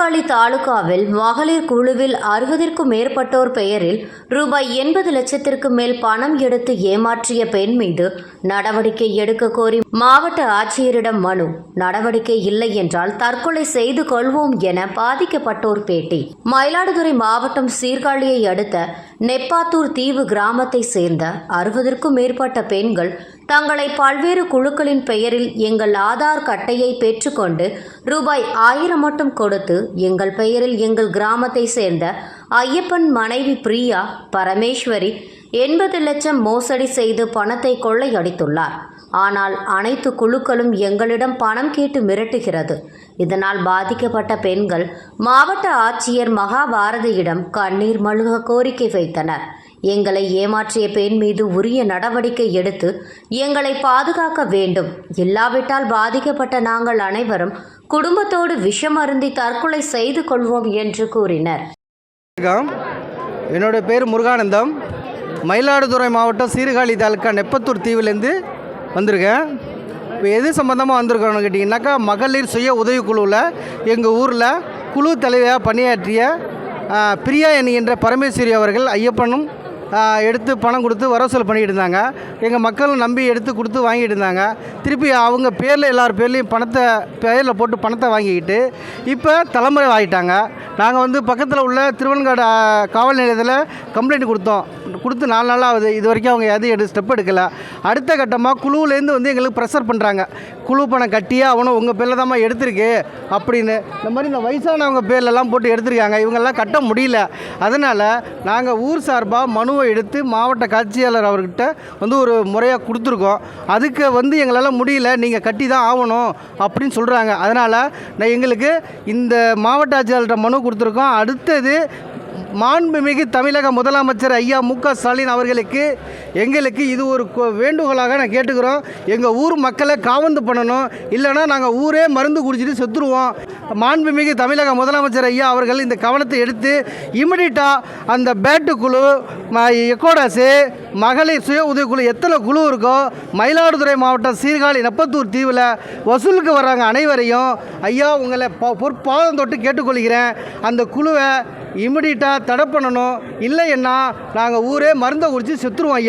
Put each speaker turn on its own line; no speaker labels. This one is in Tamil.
சீர்காழி தாலுகாவில் மகளிர் குழுவில் அறுபதிற்கும் மேற்பட்டோர் பெயரில் ரூபாய் எண்பது லட்சத்திற்கு மேல் பணம் எடுத்து ஏமாற்றிய பெண் மீது நடவடிக்கை எடுக்க கோரி மாவட்ட ஆட்சியரிடம் மனு. நடவடிக்கை இல்லை என்றால் தற்கொலை செய்து கொள்வோம் என பாதிக்கப்பட்டோர் பேட்டி. மயிலாடுதுறை மாவட்டம் சீர்காழியை அடுத்த நெப்பாத்தூர் தீவு கிராமத்தை சேர்ந்த அறுபதற்கும் மேற்பட்ட பெண்கள் தங்களை பல்வேறு குழுக்களின் பெயரில் எங்கள் ஆதார் கட்டையை பெற்றுக்கொண்டு ரூபாய் ஆயிரம் மட்டும் கொடுத்து எங்கள் பெயரில் எங்கள் கிராமத்தை சேர்ந்த ஐயப்பன் மனைவி பிரியா பரமேஸ்வரி எண்பது லட்சம் மோசடி செய்து பணத்தை கொள்ளையடித்துள்ளார். ஆனால் அனைத்து குழுக்களும் எங்களிடம் பணம் கேட்டு மிரட்டுகிறது. இதனால் பாதிக்கப்பட்ட பெண்கள் மாவட்ட ஆட்சியர் மகாபாரதியிடம் கண்ணீர் மழுக கோரிக்கை வைத்தனர். எங்களை ஏமாற்றிய பெண் மீது உரிய நடவடிக்கை எடுத்து எங்களை பாதுகாக்க வேண்டும். இல்லாவிட்டால் பாதிக்கப்பட்ட நாங்கள் அனைவரும் குடும்பத்தோடு விஷம் அருந்தி தற்கொலை செய்து கொள்வோம் என்று கூறினர்.
என்னோட பேர் முருகானந்தம். மயிலாடுதுறை மாவட்டம் சீர்காழி தாலுக்கா நெப்பத்தூர் தீவுலேருந்து வந்திருக்கேன். இப்போ எது சம்மந்தமாக வந்திருக்கோன்னு கேட்டிங்கனாக்கா மகளிர் சுய உதவிக்குழுவில் எங்கள் ஊரில் குழு தலைவியாக பணியாற்றிய பிரியா என்கின்ற பரமேஸ்வரி அவர்கள் ஐயப்பனும் எடுத்து பணம் கொடுத்து வரவசல் பண்ணிட்டு இருந்தாங்க. எங்கள் மக்களும் நம்பி எடுத்து கொடுத்து வாங்கிட்டு இருந்தாங்க. திருப்பி அவங்க பேரில் எல்லார் பேர்லேயும் பணத்தை பேரில் போட்டு பணத்தை வாங்கிக்கிட்டு இப்போ தலைமுறை ஆகிட்டாங்க நாங்கள் வந்து பக்கத்தில் உள்ள திருவன்காடு காவல் நிலையத்தில் கம்ப்ளைண்ட் கொடுத்தோம். கொடுத்து நாலு நாள் ஆகுது. இது வரைக்கும் அவங்க எதுவும் எடு ஸ்டெப் எடுக்கலை. அடுத்த கட்டமாக குழுவிலேருந்து வந்து எங்களுக்கு ப்ரெஷர் பண்ணுறாங்க குழு பணம் கட்டியே அவனும் உங்கள் பேரில் தான் எடுத்திருக்கு அப்படின்னு. இந்த மாதிரி இந்த வயசானவங்க பேர்லலாம் போட்டு எடுத்திருக்காங்க. இவங்கெல்லாம் கட்ட முடியல. அதனால் நாங்கள் ஊர் சார்பாக மனு மனுவை எடுத்து மாவட்ட காட்சியாளர் அவர்கிட்ட வந்து ஒரு முறையாக கொடுத்துருக்கோம். அதுக்கு வந்து எங்களால் முடியல நீங்கள் கட்டி தான் ஆகணும் அப்படின்னு சொல்கிறாங்க அதனால் நான் எங்களுக்கு இந்த மாவட்ட ஆட்சியாளர்கிட்ட மனு கொடுத்துருக்கோம். அடுத்தது மாண்புமிகு தமிழக முதலமைச்சர் ஐயா மு க ஸ்டாலின் அவர்களுக்கு எங்களுக்கு இது ஒரு வேண்டுகோளாக நான் கேட்டுக்கிறோம். எங்கள் ஊர் மக்களை காவந்து பண்ணணும். இல்லைன்னா நாங்கள் ஊரே மருந்து குடிச்சிட்டு செத்துருவோம். மாண்புமிகு தமிழக முதலமைச்சர் ஐயா அவர்கள் இந்த கவனத்தை எடுத்து இமிடியட்டாக அந்த பேட்டு குழு ம- எக்கோடாஸு மகளிர் சுய உதவிக்குழு எத்தனை குழு இருக்கோ மயிலாடுதுறை மாவட்டம் சீர்காழி நப்பத்தூர் தீவில் வசூலுக்கு வர்றாங்க அனைவரையும். ஐயா உங்களை ப- பொற்பாதம் தொட்டு கேட்டுக்கொள்கிறேன். அந்த குழுவை இமிடியட்டாக தடை பண்ணணும். இல்லைன்னா நாங்கள் ஊரே மருந்தை குடித்து செத்துருவோம் ஐயா.